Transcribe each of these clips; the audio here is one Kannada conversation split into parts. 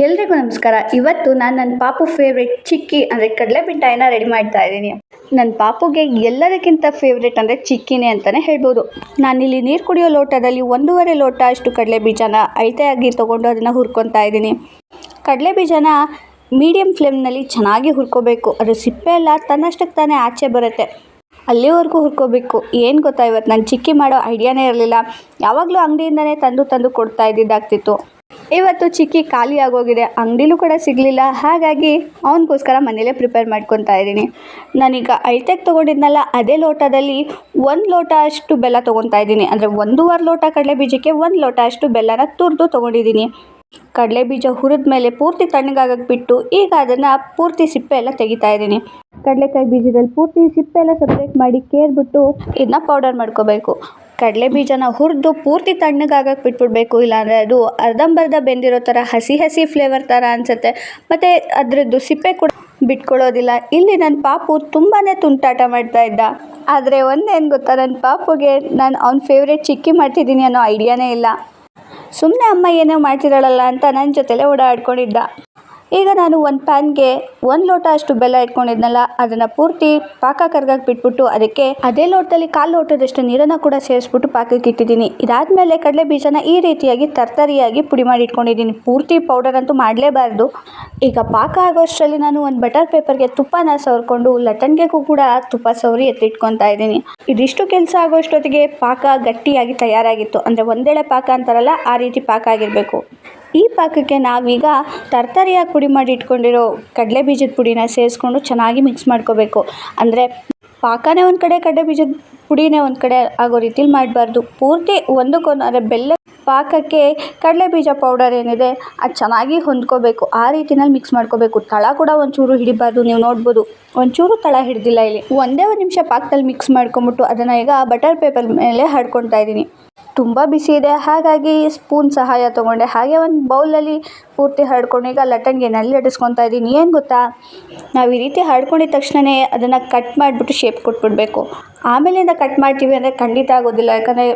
ಎಲ್ರಿಗೂ ನಮಸ್ಕಾರ. ಇವತ್ತು ನಾನು ನನ್ನ ಪಾಪು ಫೇವ್ರೆಟ್ ಚಿಕ್ಕಿ ಅಂದರೆ ಕಡಲೆ ಮಿಠಾಯಿನ ರೆಡಿ ಮಾಡ್ತಾ ಇದ್ದೀನಿ. ನನ್ನ ಪಾಪುಗೆ ಎಲ್ಲದಕ್ಕಿಂತ ಫೇವ್ರೆಟ್ ಅಂದರೆ ಚಿಕ್ಕಿನೇ ಅಂತಲೇ ಹೇಳ್ಬೋದು. ನಾನಿಲ್ಲಿ ನೀರು ಕುಡಿಯೋ ಲೋಟದಲ್ಲಿ ಒಂದೂವರೆ ಲೋಟ ಅಷ್ಟು ಕಡಲೆ ಬೀಜನ ಅಳತೆಯಾಗಿ ತೊಗೊಂಡು ಅದನ್ನು ಹುರ್ಕೊತಾ ಇದ್ದೀನಿ. ಕಡಲೆ ಬೀಜನ ಮೀಡಿಯಮ್ ಫ್ಲೇಮ್ನಲ್ಲಿ ಚೆನ್ನಾಗಿ ಹುರ್ಕೋಬೇಕು. ಅದು ಸಿಪ್ಪೆ ಎಲ್ಲ ತನ್ನಷ್ಟಕ್ಕೆ ತಾನೇ ಆಚೆ ಬರುತ್ತೆ. ಅಲ್ಲಿವರೆಗೂ ಹುರ್ಕೋಬೇಕು. ಏನು ಗೊತ್ತಾ ಇವತ್ತು ನಾನು ಚಿಕ್ಕಿ ಮಾಡೋ ಐಡಿಯಾನೇ ಇರಲಿಲ್ಲ. ಯಾವಾಗಲೂ ಅಂಗಡಿಯಿಂದನೇ ತಂದು ತಂದು ಕೊಡ್ತಾ ಇದ್ದಿದ್ದಾಗ್ತಿತ್ತು. ಇವತ್ತು ಚಿಕ್ಕಿ ಖಾಲಿ ಆಗೋಗಿದೆ, ಅಂಗಡಿಲೂ ಕೂಡ ಸಿಗಲಿಲ್ಲ. ಹಾಗಾಗಿ ಅವನಿಗೋಸ್ಕರ ಮನೇಲೇ ಪ್ರಿಪೇರ್ ಮಾಡ್ಕೊತಾ ಇದ್ದೀನಿ. ನಾನೀಗ ಅಳತೆಗೆ ತೊಗೊಂಡಿದ್ನಲ್ಲ, ಅದೇ ಲೋಟದಲ್ಲಿ ಒಂದು ಲೋಟ ಅಷ್ಟು ಬೆಲ್ಲ ತೊಗೊತಾ ಇದ್ದೀನಿ. ಅಂದರೆ ಒಂದೂವರೆ ಲೋಟ ಕಡಲೆ ಬೀಜಕ್ಕೆ ಒಂದು ಲೋಟ ಅಷ್ಟು ಬೆಲ್ಲನ ತುರಿದು ತೊಗೊಂಡಿದ್ದೀನಿ. ಕಡಲೆ ಬೀಜ ಹುರಿದ ಮೇಲೆ ಪೂರ್ತಿ ತಣ್ಣಗಾಗಕ್ಕೆ ಬಿಟ್ಟು ಈಗ ಅದನ್ನು ಪೂರ್ತಿ ಸಿಪ್ಪೆ ಎಲ್ಲ ತೆಗಿತಾ ಇದ್ದೀನಿ. ಕಡಲೆಕಾಯಿ ಬೀಜದಲ್ಲಿ ಪೂರ್ತಿ ಸಿಪ್ಪೆ ಎಲ್ಲ ಸಪ್ರೇಟ್ ಮಾಡಿ ಕೇರ್ಬಿಟ್ಟು ಇದನ್ನ ಪೌಡರ್ ಮಾಡ್ಕೋಬೇಕು. ಕಡಲೆ ಬೀಜನ ಹುರಿದು ಪೂರ್ತಿ ತಣ್ಣಗಾಗಕ್ಕೆ ಬಿಟ್ಬಿಡ್ಬೇಕು. ಇಲ್ಲಾಂದರೆ ಅದು ಅರ್ಧಂಬರ್ಧ ಬೆಂದಿರೋ ಥರ ಹಸಿ ಹಸಿ ಫ್ಲೇವರ್ ಥರ ಅನಿಸುತ್ತೆ. ಮತ್ತು ಅದರದ್ದು ಸಿಪ್ಪೆ ಕೂಡ ಬಿಟ್ಕೊಳ್ಳೋದಿಲ್ಲ. ಇಲ್ಲಿ ನನ್ನ ಪಾಪು ತುಂಬಾ ತುಂಟಾಟ ಮಾಡ್ತಾ ಇದ್ದ. ಆದರೆ ಒಂದೇನು ಗೊತ್ತಾ ನನ್ನ ಪಾಪುಗೆ ನಾನು ಅವ್ನ ಫೇವ್ರೇಟ್ ಚಿಕ್ಕಿ ಮಾಡ್ತಿದ್ದೀನಿ ಅನ್ನೋ ಐಡಿಯಾನೇ ಇಲ್ಲ. ಸುಮ್ಮನೆ ಅಮ್ಮ ಏನೋ ಮಾಡ್ತಿದ್ದಾಳಲ್ಲ ಅಂತ ನನ್ನ ಜೊತೆಲೇ ಓಡಾಡ್ಕೊಂಡಿದ್ದ. ಈಗ ನಾನು ಒಂದು ಪ್ಯಾನ್ಗೆ ಒಂದು ಲೋಟ ಅಷ್ಟು ಬೆಲ್ಲ ಇಟ್ಕೊಂಡಿದ್ನಲ್ಲ, ಅದನ್ನು ಪೂರ್ತಿ ಪಾಕ ಕರ್ಗಾಕ್ ಬಿಟ್ಬಿಟ್ಟು ಅದಕ್ಕೆ ಅದೇ ಲೋಟದಲ್ಲಿ ಕಾಲು ಲೋಟದಷ್ಟು ನೀರನ್ನು ಕೂಡ ಸೇರಿಸ್ಬಿಟ್ಟು ಪಾಕಕ್ಕೆ ಇಟ್ಟಿದ್ದೀನಿ. ಇದಾದಮೇಲೆ ಕಡಲೆ ಬೀಜನ ಈ ರೀತಿಯಾಗಿ ತರ್ತರಿಯಾಗಿ ಪುಡಿ ಮಾಡಿ ಇಟ್ಕೊಂಡಿದ್ದೀನಿ. ಪೂರ್ತಿ ಪೌಡರ್ ಅಂತೂ ಮಾಡಲೇಬಾರ್ದು. ಈಗ ಪಾಕ ಆಗೋಷ್ಟರಲ್ಲಿ ನಾನು ಒಂದು ಬಟರ್ ಪೇಪರ್ಗೆ ತುಪ್ಪನ ಸವರ್ಕೊಂಡು, ಲಟ್ಟಣಿಗೆಗೂ ಕೂಡ ತುಪ್ಪ ಸವರಿ ಎತ್ತಿಟ್ಕೊತಾ ಇದ್ದೀನಿ. ಇದಿಷ್ಟು ಕೆಲಸ ಆಗೋಷ್ಟೊತ್ತಿಗೆ ಪಾಕ ಗಟ್ಟಿಯಾಗಿ ತಯಾರಾಗಿತ್ತು. ಅಂದರೆ ಒಂದೇಳೆ ಪಾಕ ಅಂತಾರಲ್ಲ, ಆ ರೀತಿ ಪಾಕ ಆಗಿರಬೇಕು. ಈ ಪಾಕಕ್ಕೆ ನಾವೀಗ ತರ್ತರಿಯಾಗಿ ಪುಡಿ ಮಾಡಿ ಇಟ್ಕೊಂಡಿರೋ ಕಡಲೆ ಬೀಜದ ಪುಡಿನ ಸೇರಿಸ್ಕೊಂಡು ಚೆನ್ನಾಗಿ ಮಿಕ್ಸ್ ಮಾಡ್ಕೋಬೇಕು. ಅಂದರೆ ಪಾಕನೇ ಒಂದು ಕಡೆ ಕಡಲೆ ಬೀಜದ ಪುಡಿನೇ ಒಂದು ಕಡೆ ಆಗೋ ರೀತಿಲಿ ಮಾಡಬಾರ್ದು. ಪೂರ್ತಿ ಒಂದಕ್ಕೊಂದು, ಅಂದರೆ ಬೆಲ್ಲ ಪಾಕಕ್ಕೆ ಕಡಲೆ ಬೀಜ ಪೌಡರ್ ಏನಿದೆ, ಅದು ಚೆನ್ನಾಗಿ ಹೊಂದ್ಕೋಬೇಕು. ಆ ರೀತಿನಲ್ಲಿ ಮಿಕ್ಸ್ ಮಾಡ್ಕೋಬೇಕು. ತಳ ಕೂಡ ಒಂಚೂರು ಹಿಡಿಬಾರ್ದು, ನೀವು ನೋಡ್ಬೋದು. ಒಂಚೂರು ತಳ ಹಿಡಿದಿಲ್ಲ ಇಲ್ಲಿ. ಒಂದೇ ಒಂದು ನಿಮಿಷ ಪಾಕದಲ್ಲಿ ಮಿಕ್ಸ್ ಮಾಡ್ಕೊಂಬಿಟ್ಟು ಅದನ್ನು ಈಗ ಬಟರ್ ಪೇಪರ್ ಮೇಲೆ ಹರ್ಕೊತಾ ಇದ್ದೀನಿ. ತುಂಬ ಬಿಸಿ ಇದೆ. ಹಾಗಾಗಿ ಸ್ಪೂನ್ ಸಹಾಯ ತೊಗೊಂಡೆ. ಹಾಗೆ ಒಂದು ಬೌಲಲ್ಲಿ ಪೂರ್ತಿ ಹರಡ್ಕೊಂಡು ಈಗ ಲಟ್ಟಣಿಗೆನಲ್ಲಿ ಲಟ್ಟಿಸ್ಕೊತಾ ಇದ್ದೀನಿ. ಏನು ಗೊತ್ತಾ? ನಾವು ಈ ರೀತಿ ಹರಡ್ಕೊಂಡಿದ್ದ ತಕ್ಷಣವೇ ಅದನ್ನು ಕಟ್ ಮಾಡಿಬಿಟ್ಟು ಶೇಪ್ ಕೊಟ್ಬಿಡಬೇಕು. ಆಮೇಲಿಂದ ಕಟ್ ಮಾಡ್ತೀವಿ ಅಂದರೆ ಖಂಡಿತ ಆಗೋದಿಲ್ಲ. ಯಾಕಂದರೆ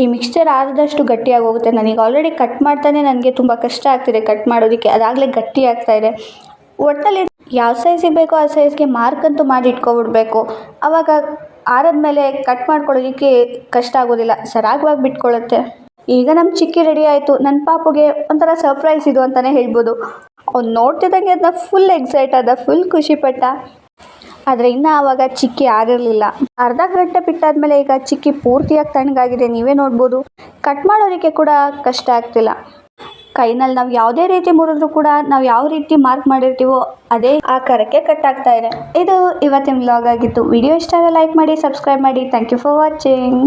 ಈ ಮಿಕ್ಸ್ಚರ್ ಆದಷ್ಟು ಗಟ್ಟಿಯಾಗಿ ಹೋಗುತ್ತೆ. ನನಗೆ ಆಲ್ರೆಡಿ ಕಟ್ ಮಾಡ್ತಾನೆ ನನಗೆ ತುಂಬ ಕಷ್ಟ ಆಗ್ತಿದೆ ಕಟ್ ಮಾಡೋದಕ್ಕೆ. ಅದಾಗಲೇ ಗಟ್ಟಿ ಆಗ್ತಾ ಇದೆ. ಒಟ್ಟಲ್ಲಿ ಯಾವ ಸೈಜಿಗೆ ಬೇಕೋ ಆ ಸೈಜ್ಗೆ ಮಾರ್ಕ್ ಅಂತೂ ಮಾಡಿ ಇಟ್ಕೊಬಿಡ್ಬೇಕು. ಆವಾಗ ಆರದ್ಮೇಲೆ ಕಟ್ ಮಾಡ್ಕೊಳ್ಳೋದಕ್ಕೆ ಕಷ್ಟ ಆಗೋದಿಲ್ಲ. ಸರಾಗವಾಗಿ ಬಿಟ್ಕೊಳ್ಳುತ್ತೆ. ಈಗ ನಮ್ಮ ಚಿಕ್ಕಿ ರೆಡಿ ಆಯಿತು. ನನ್ನ ಪಾಪುಗೆ ಒಂಥರ ಸರ್ಪ್ರೈಸ್ ಇದು ಅಂತಲೇ ಹೇಳ್ಬೋದು. ಅವ್ನು ನೋಡ್ತಿದ್ದಂಗೆ ಅದನ್ನ ಫುಲ್ ಎಕ್ಸೈಟ್ ಆದ ಫುಲ್ ಖುಷಿಪಟ್ಟ. ಆದರೆ ಇನ್ನು ಆವಾಗ ಚಿಕ್ಕಿ ಆಗಿರಲಿಲ್ಲ ಅರ್ಧ ಗಂಟೆ ಬಿಟ್ಟಾದ್ಮೇಲೆ ಈಗ ಚಿಕ್ಕಿ ಪೂರ್ತಿಯಾಗಿ ತಣ್ಣಗಾಗಿದೆ, ನೀವೇ ನೋಡ್ಬೋದು. ಕಟ್ ಮಾಡೋದಕ್ಕೆ ಕೂಡ ಕಷ್ಟ ಆಗ್ತಿಲ್ಲ. ಕೈನಲ್ಲಿ ನಾವು ಯಾವುದೇ ರೀತಿ ಮುರಿದ್ರು ಕೂಡ ನಾವು ಯಾವ ರೀತಿ ಮಾರ್ಕ್ ಮಾಡಿರ್ತೀವೋ ಅದೇ ಆಕಾರಕ್ಕೆ ಕಟ್ ಆಗ್ತಾ ಇದೆ. ಇದು ಇವತ್ತಿನ ವ್ಲಾಗ್ ಆಗಿತ್ತು. ವಿಡಿಯೋ ಇಷ್ಟ ಆದರೆ ಲೈಕ್ ಮಾಡಿ ಸಬ್ಸ್ಕ್ರೈಬ್ ಮಾಡಿ. Thank you for watching